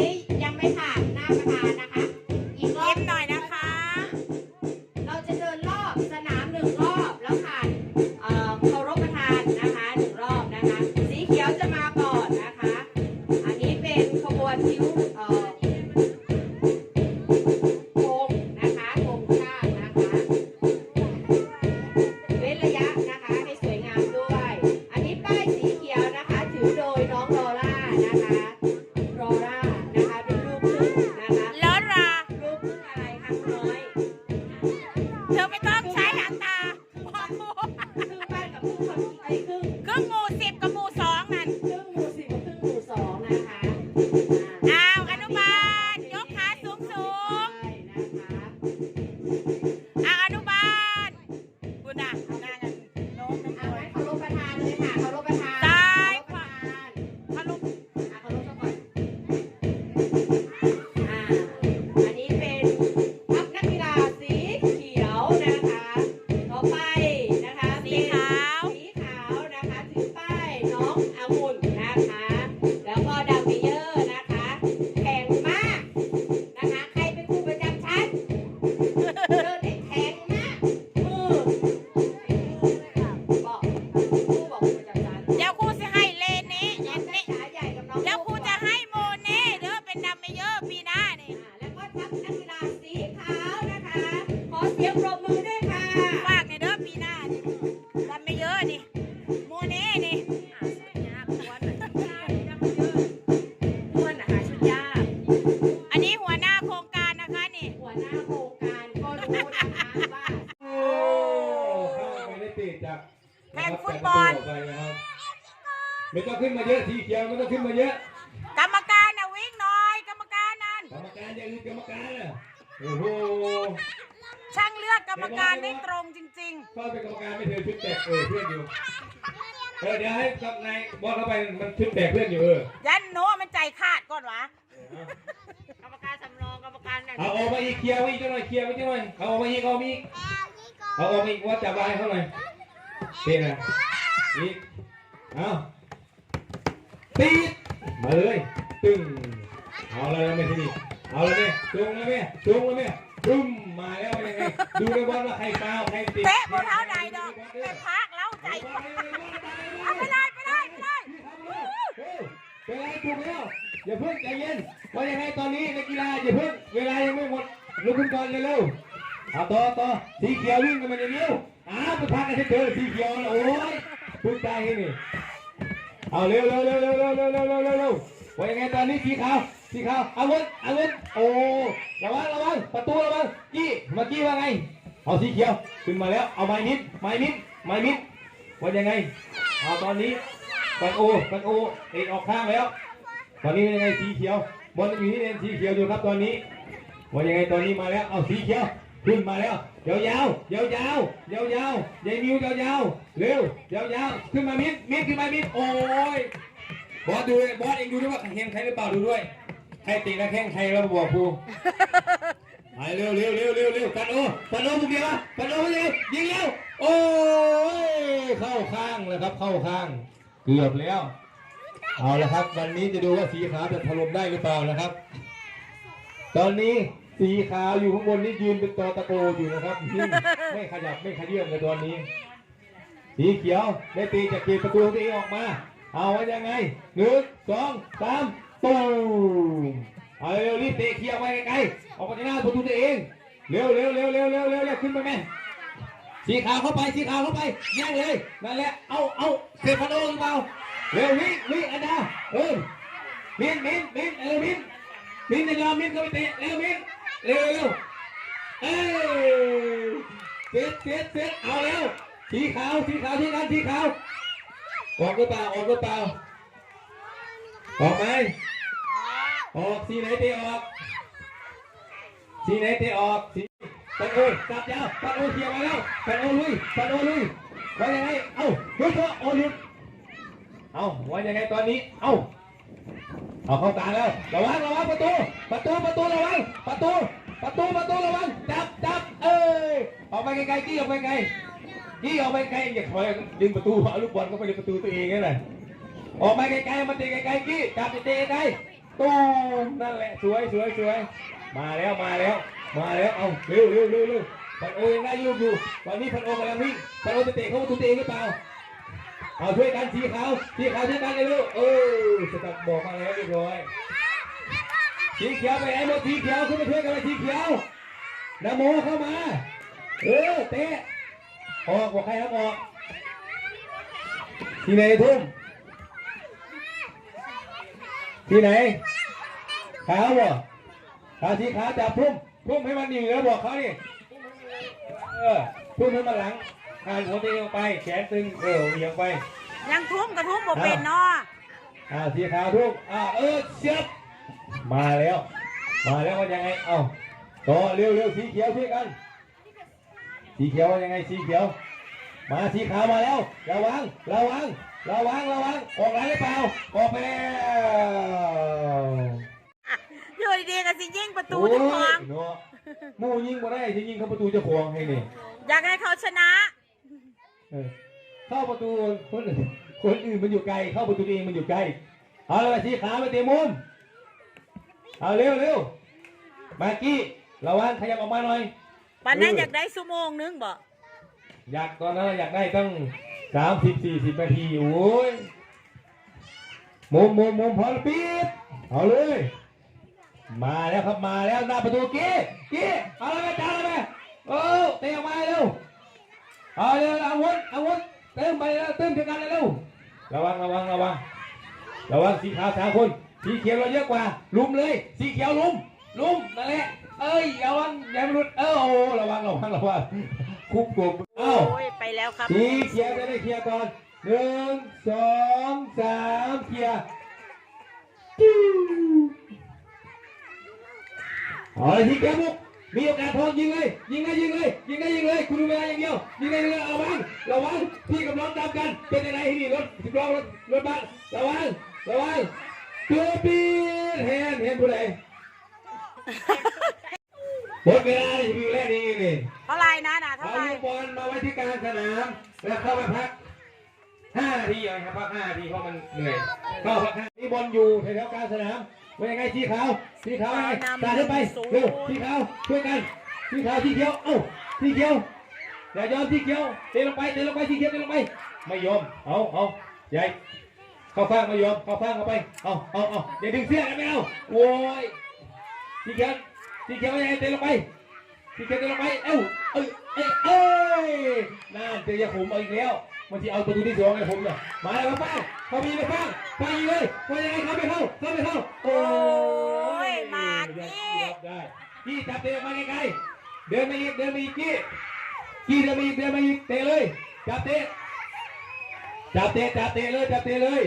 นี้ยังไม่ผ่าน นี่แล้วก็ทัพนักกีฬาสีขาวนะคะ ขอเสียงปรบมือด้วยค่ะฝากในเด้อปีหน้านี่ดัมเมเยอร์นี่โมเน่นี่อ้วนนะคะชุดยากอันนี้หัวหน้าโครงการนะคะนี่ หัวหน้าโครงการก็รู้นะคะว่าโอ้ข้ามไปได้ติดจากแข่งฟุตบอลไปนะครับไม่ต้องขึ้นมาเยอะสีเขียวไม่ต้องขึ้นมาเยอะ กรรมการอย่าลืมกรรมการนะโอ้โหช่างเลือกกรรมการได้ตรงจริงก็เป็นกรรมการไม่เธอชุดแตกเออเพื่อนอยู่เออเดี๋ยวให้กับนายบอลเข้าไปมันชุดแตกเพื่อนอยู่เออๆยันโน้มันใจขาดก่อนวะ กรรมการสำรองกรรมการไหนเอาออกมาอีกเคลียร์ไว้อีกหน่อยเคลียร์ไว้อีกหน่อยเอาออกมาอีกเอาออกมาอีกเอาออกมาอีกว่าจับไว้เขาหน่อยนี่นะอีกเอาตีดมาเลยตึงเอาแล้วแม่ทีนี้ เอาแล้วแม่จุงแล้วแม่จุงแล้วแม่จุ้มมาแล้วเป็นยังไงดูในบอลว่าใครฟาวใครติดเตะบนเท้าใดดอกไปพักแล้วใจเอาไปเลยไปเลยไปเลยเป็นไรถูกแล้วอย่าเพิ่งใจเย็นว่ายังไงตอนนี้นักกีฬาอย่าเพิ่งเวลายังไม่หมดลุกขึ้นก่อนเร็วๆเอาต่อต่อสีเขียววิ่งกันมาอย่างเดียวอ้าวไปพักกันเถอะสีเขียวนะโอ้ยพึ่งใจให้นี่เอาเร็วเร็วเร็วเร็วเร็วเร็วเร็วเร็วเร็วเร็วว่ายังไงตอนนี้สีขาว สีขาวอาวุธอาวุธโอ้ระวังระวังประตูระวังกี้เมื่อกี้ว่าไงเอาสีเขียวขึ้นมาแล้วเอาไม้มิดไม้มิดไม้มิดว่ายังไงเอาตอนนี้ปันโอปันโอเอกออกข้างแล้ว ตอนนี้เป็นยังไงสีเขียวบอลอยู่ที่เลนสีเขียวอยู่ครับตอนนี้ว่ายังไงตอนนี้มาแล้วเอาสีเขียวขึ้นมาแล้วยาวยาวยาวยาวยาวยาวยายมิวยาวยาวเร็วยาวยาวขึ้นมามิดมิดขึ้นมามิดโอ้ยบอสดูเลยบอสเองดูด้วยว่าเห็นใครหรือเปล่าดูด้วย ใครติดนะแข้งใครเราบอกครูไปเร็วเร็วเร็วเร็วเร็วปันโอปันโอมุกเดียววะปันโอมุกเดียวยิงเร็วโอ้ยเข้าข้างเลยครับเข้าข้าง เกือบแล้ว เอาละครับ วันนี้จะดูว่าสีขาวจะถล่มได้หรือเปล่านะครับ ตอนนี้สีขาวอยู่ข้างบนนี่ยืนเป็นตอตะโกอยู่นะครับไม่ขยับไม่ขยื่นเลยตอนนี้ สีเขียวได้ตีจากเกตประตูตัวเองออกมา เอาไว้ยังไงหนึ่งสองสาม ตูมเอาเร็วรีบเตะเคลียร์ไปไกลๆออกมาจากหน้าประตูตัวเอง เร็วเร็วเร็วเร็วเร็วเร็วเร็วขึ้นไปแม่สีขาวเข้าไปสีขาวเข้าไปแย่งเลยนั่นแหละเอาเอาเซฟานโดหรือเปล่าเร็ววิ่งวิ่งอันดาเออมินมินมินเร็วมินมินจะยอมมินเข้าไปเตะเร็วมินเร็วเร็วเอ้ยเสียเสียเสียเอาแล้วสีขาวสีขาวที่นั่นสีขาวออกหรือเปล่าออกหรือเปล่า ออกไหมออกสีไหนเตะออกสีไหนเตะออกสีปันโอจับยาวปันโอเคลียร์มาแล้วปันโอลุยปันโอลุยว่ายังไงเอ้าลุยตัวโอลุยเอ้าว่ายังไงตอนนี้เอ้าเอาเข้ากลางแล้วระวังระวังประตูประตูประตูระวังประตูประตูประตูระวังจับจับเอ้ยออกไปไกลๆกี้ออกไปไกลกี้ออกไปไกลอย่าถอยดึงประตูเอาลูกบอลเข้าไปในประตูตัวเองนั่นแหละ ออกไปไกลๆมันเตะไกลๆกี้จับตะไกลตูมนั่นแหละสวยสวยสวยมาแล้วมาแล้ว มาแล้วเอาเร็วเร็วเร็วเร็วพันโอยังได้ลูกอยู่ตอนนี้พันโอกำลังวิ่งพันโอจะเตะเขาตูตัวเองหรือเปล่าเอาช่วยกันสีขาวสีขาวช่วยกันเลยลูกเออสตัดบอกมาแล้วเรียบร้อยสีเขียวไปไหนหมดสีเขียวขึ้นมาช่วยกันเลยสีเขียวนโมเข้ามาเออเตะออกบอกใครครับออกทีไหนทุ่ม ที่ไหนขาวบ่ขาวสีขาวจับพุ่มพุ่มให้มันอยู่แล้วบอกเขานี่เออพุ่มให้มันหลังอ่านหัวตัวเองออกไปแขนตึงเออเหวี่ยงไปยังทุ่มกระทุ่มบ่เป็นเนาะอ่าสีขาวทุกอ่าเออเสียบมาแล้ว มาแล้วว่ายังไงเอ้าต่อเร็วเร็วสีเขียวช่วยกันสีเขียวว่ายังไงสีเขียว มาสีขาวมาแล้ว ระวัง ระวัง ระวัง ระวัง ออกไหลหรือเปล่า ออกไปแล้วอยู่ดีๆก็สิยิงประตูเจะควางโอ้ยเนาะหมู่ยิงมาได้จะยิงเข้าประตูเจะควงให้นี่อยากให้เขาชนะ เออเข้าประตูคนอื่นคนอื่นมันอยู่ไกล เข้าประตูเองมันอยู่ไกล เอาเลยสีขาวมาเตะมุม เอาเร็วเร็วมากี้ ระวังขยับออกมาหน่อยปันนั้นอยากได้ชั่วโมงนึงบ่อ อยากตอนนั้นอยากได้ตั้งสามสิบสี่สิบนาทีโอ้ยมุมมุมมุมพอลปีดเอาเลย มาแล้วครับมาแล้วหน้าประตูกี้กี้เอาเลยจ้าเลยโอ้เตะออกมาเร็วเอาเร็วอาวุธอาวุธเติมไปแล้วเติมเท่ากันเร็วระวังระวังระวังระวังสีขาวสามคนสีเขียวเราเยอะกว่า ลุมเลยสีเขียวลุมลุมนั่นแหละเอ้ยระวังอย่าไปหลุดเออโอ้ระวังระวังระวัง คุบกบเอ้าโอ้ยไปแล้วครับสีเขียวจะได้เคลียร์ก่อนหนึ่งสองสามเคลียร์จิ้วเอาเลยทีเขียวบุกมีโอกาสทองยิงเลยยิงได้ยิงเลยยิงได้ยิงเลยคุณดูเวลาอย่างเดียวยิงได้ยิงเลยเอาวังระวังพี่กับน้องตามกันเป็นยังไงที่นี่รถสิบล้อรถรถบัสระวังระวังตัวปีนเห็นเห็นผู้ใด หมดเวลาที่วิวแรกนี่นี่เท่าไหรนะน่ะเท่าเอาไหรลูกบอลมาไว้ที่กลางสนาม แล้วเข้าไปพักห้านาทีก่อนครับพักห้านาทีเพราะมันเหนื่อยเข้าพักห้านี่บอลอยู่แถวๆกลางสนามเป็นยังไงสีขาวสีขาวยังไงตาขึ้นไปเร็วสีขาวช่วยกันสีขาวสีเขียวเอ้าสีเขียวอย่ายอมสีเขียวเตะลงไปเตะลงไปสีเขียวเตะลงไป ไม่ยอมเอาเอาใหญ่เข้าฟางไม่ยอมเข้าฟางเข้าไปเอาเอาเอาอย่าดึงเสื้อนะไม่เอาโว้ยสีเขียว สีเขียวยังไงเตะลงไปพี่เกตลงไป เอ้าเอ้ยเอ้ยเอ้ยน่าเจอผมเอาอีกแล้วมันจะเอาประตูที่สองไงผมเนี่ยมาแล้วครับป้าเขามีไปป้าป้ายิงเลยว่ายังไงเขาไม่เข้าเขาไม่เข้าโอ้ยมากี้ได้กี้จับเตะมาไกลๆเดินมาอีกเดินมาอีกกี้กี้เดินมาอีกเดินมาอีกเตะเลยจับเตะจับเตะจับเตะเลยจับเตะเลย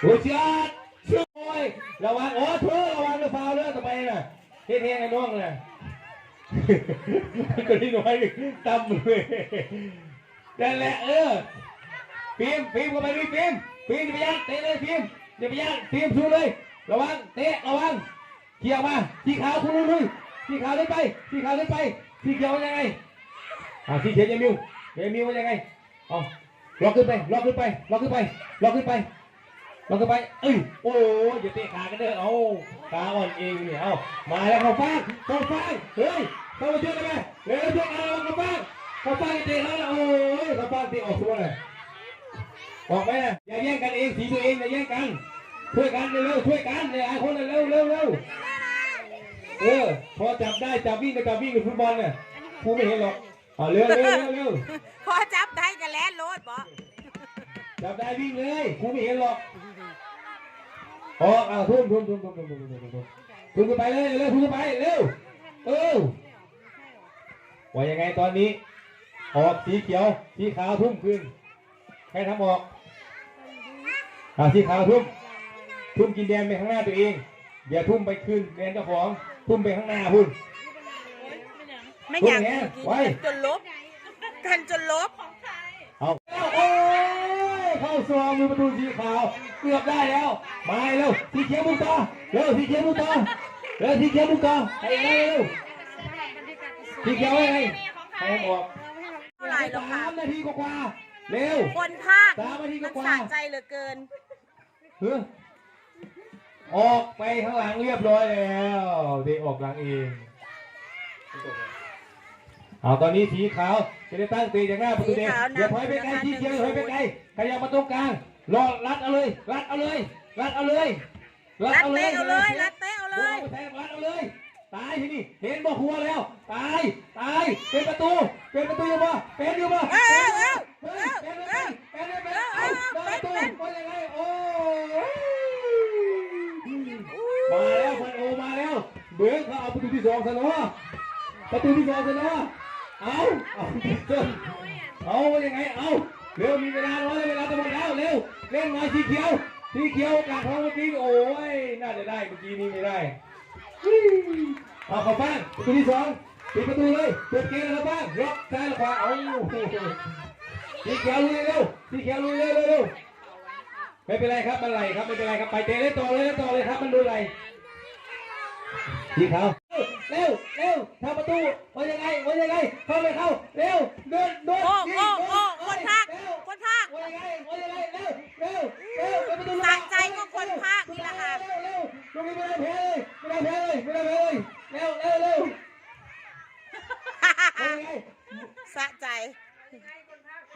โอ้ยเชียด ช่วยระวังโอ้เธอระวังนะฟาวเลยทำไมน่ะเท่ๆไอ้น้องเลยคนที่น้อยตั้มเลยนั่นแหละเออฟิล์มฟิมเข้าไปดิฟิล์มฟิมอย่าไปยัดเตะเลยฟิมอย่าไปยัดฟิล์มสู้เลย ระวังเตะระวังเขี่ยมาสีขาวคุณลุยสีขาวได้ไปสีขาวได้ไปสีเขียวว่ายังไงอ่าสีเขียวยังมิวยังมิวว่ายังไงเอล็อกขึ้นไปล็อกขึ้นไปล็อกขึ้นไปล็อกขึ้นไป มันก็ไป เอ้ย โอ้ยอย่าเตะขากันเด้อ เอาขาอ่อนเองเนี่ยเอามาแล้วเข้าฟางเข้าฟางเฮ้ยเข้ามาช่วยกันไหมเร็วช่วยกันเข้าฟางเข้าฟางเตะแล้วนะโอ้ยเข้าฟางเตะออกตัวเลยออกไปนะอย่าแย่งกันเองสีตัวเองอย่าแย่งกัน ช่วยกันเร็วๆช่วยกันเลยไอ้คนเร็วเร็วเร็วเออ พอจับได้จับวิ่งก็จับวิ่งกับฟุตบอลเนี่ยครูไม่เห็นหรอกเอาเร็วเร็วเร็วเร็วพอจับได้กันแล้วโลดบ่จับได้วิ่งเลยครูไม่เห็นหรอก ออกอาทุ่มทุ่มทุ่มทุ่มทุ่มทุ่มทุ่มทุ่มทุ่มทุ่มขึ้นไปเลยเร็วทุ่มไปเร็วเออว่ายังไงตอนนี้ ออกสีเขียวสีขาวทุ่มขึ้นใครทำออกอ่าสีขาวทุ่มทุ่มกินแดนไปข้างหน้าตัวเองอย่าทุ่มไปขึ้นแดนเจ้าของทุ่มไปข้างหน้าพุ่นไม่อยากไว้จนลบกันจนลบเอาโอ้ย เข้าซองมือประตูสีขาวเกือบได้แล้วมาเร็วสีเขียวมุกต่อเร็วสีเขียวมุกต่อเร็วสีเขียวมุกต่อไปเร็วเร็วสีเขียวไว้ไงใครบอกเท่าไหร่หรอกคสารัมบนาทีกว่าๆเร็วคนภาคสามนาทีมันกว่าสะใจเหลือเกินเฮ้ยออกไปข้างหลังเรียบร้อยแล้วเด็กออกหลังเอง เอาตอนนี้สีขาวจะได้ตั้งตีจากหน้าประตูแดงอย่าถอยไปไกลสีเขียวอย่าถอยไปไกลขยับมาตรงกลางรอรัดเอาเลยรัดเอาเลยรัดเอาเลยรัดเตะเอาเลยรัดเตะเอาเลยโอ้แทงรัดเอาเลยตายที่นี่เห็นบ่หัวแล้วตายตายเป็นประตูเป็นประตูอยู่บ่เป็นอยู่บ่เอ้าเอ้าเฮ้ยเอ้าเป็นเลยเป็นเลยเป็นเลยเอ้าเอาเอ้าประตูเป็นว่ายังไงโอ้ยมาแล้วพันโอมาแล้วเบิร์ดเขาเอาประตูที่สองซะเนาะประตูที่สองซะเนาะ เอาเอาเอาว่ายังไงเอาเร็วมีเวลาน้อยเวลาจะหมดแล้วเร็วเล่นหน่อยสีเขียวสีเขียวกาดทองเมื่อกี้โอ้ยน่าจะได้เมื่อกี้นี้ไม่ได้เอาเข้าบ้านประตูที่สองปิดประตูเลยเปิดเกมแล้วบ้านล็อกซ้ายและขวาเอาสีเขียวลุยเร็วสีเขียวลุยเร็วเร็วเร็วไม่เป็นไรครับมันไหลครับไม่เป็นไรครับไปเตะเล่นต่อเลยเล่นต่อเลยครับมันดูไหลสีขาว เร็วเร็วทำประตูว่ายังไงว่ายังไงเข้าไปเข้าเร็วเดินเดินโอ้ยิงโอ้โอ้คนภาคเร็วคนภาคว่ายังไงว่ายังไงเร็วเร็วเร็วเปิดประตูสะใจก็คนภาคนี่แหละค่ะเร็วเร็วตรงนี้ไม่ได้เพลเลยไม่ได้เพลเลยไม่ได้เพลเลยเร็วเร็วเร็วว่ายังไงสะใจ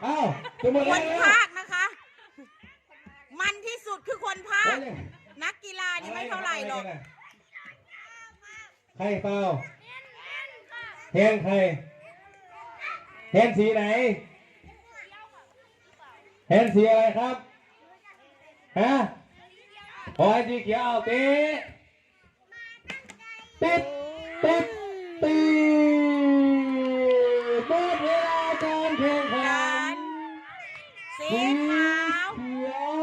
อ้าวจะหมดคแล้วนภาคนะคะ มันที่สุดคือคนภาคนักกีฬานี่ไม่เท่าไหร่หรอก ใครเปล่าแทนใครแทนสีไหนแทนสีอะไรครับฮะขอให้สีเขียวเอาตีติดติดตีหมดเวลาการแข่งขันสีสีขาวเขียว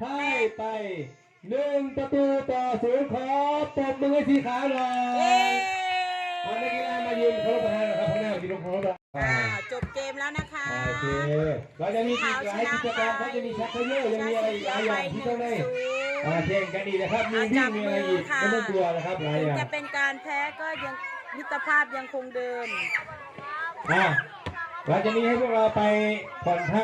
พ่ายไป หนึ่งประตูต่อศูนย์ขอปรบมือให้สีขาวหน่อเย้ยเอานักกีฬามายืนเคารพประธานหนะครับข้างหน้ายืนเคารพประธานอ่าจบเกมแล้วนะคะโอเคเราจะมีอีกหลายกิจกรรมเขาจะมีชักเขย่อยังมีอะไรอีกหลายอย่างที่ต้องได้อ่าแข่งกันอีกนะครับมีวิ่งมีอะไรอีกไม่ต้องกลัวนะครับหลายถึองย่างจะเป็นการแพ้ก็ยังมิตรภาพยังคงเดิมอ่าเราจะมีให้พวกเราไปผ่อนพัก